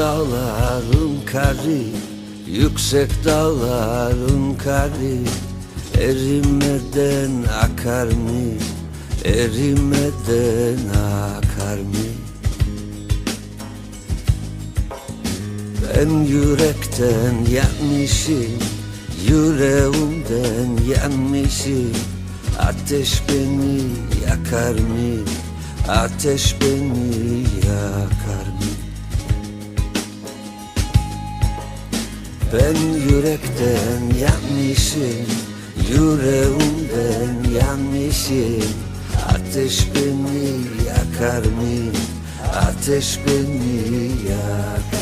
dağların karı Yüksek dağların karı Erimeden akar mı? Erimeden akar mı? Ben yürekten yanmışım Yüreğimden yanmışım Ateş beni yakar mı? Ateş beni yakar Ben yürekten yanmışım Yüreğimden yanmışım Ateş beni yakar mı? Ateş beni yakar